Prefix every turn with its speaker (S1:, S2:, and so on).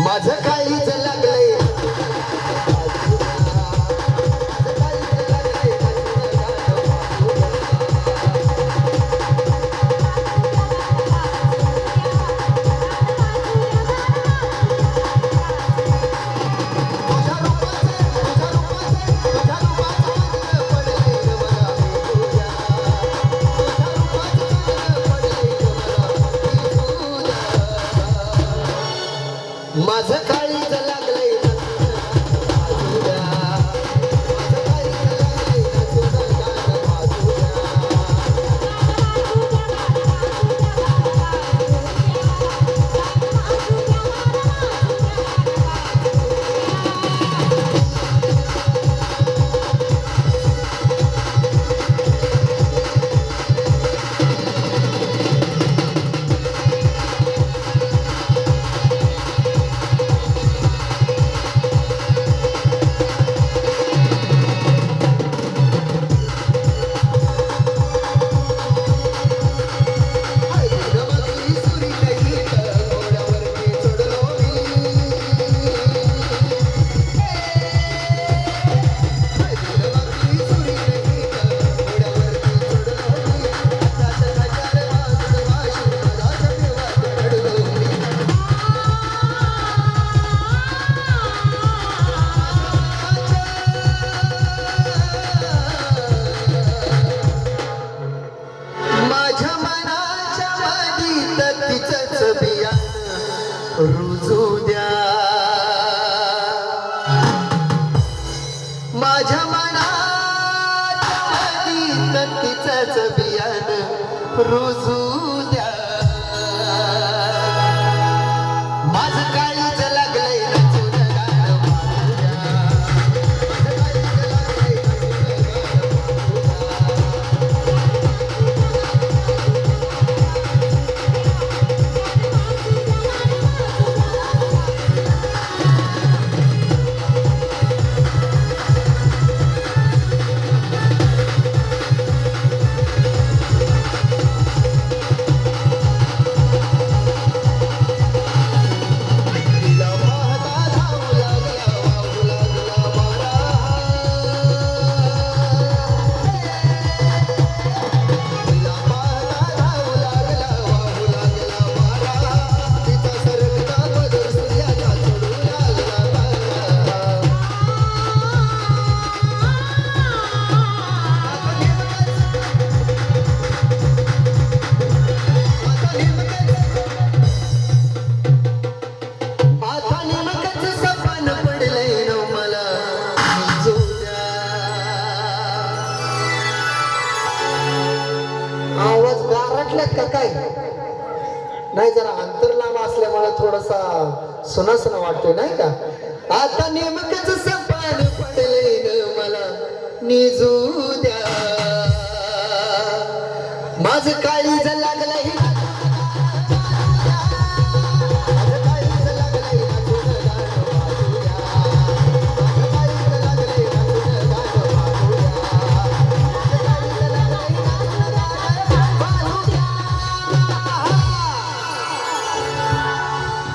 S1: माझं काहीच रुजू द्या माझ्या मनात वाडीत तिचंच बियाण रुजू आवाज का काय? नाही जरा अंतर लांब असल्यामुळे थोडासा सुनासन वाटतोय नाही का? आता नेमकंच सपान पडलंय न मला निजू द्या. माझ काय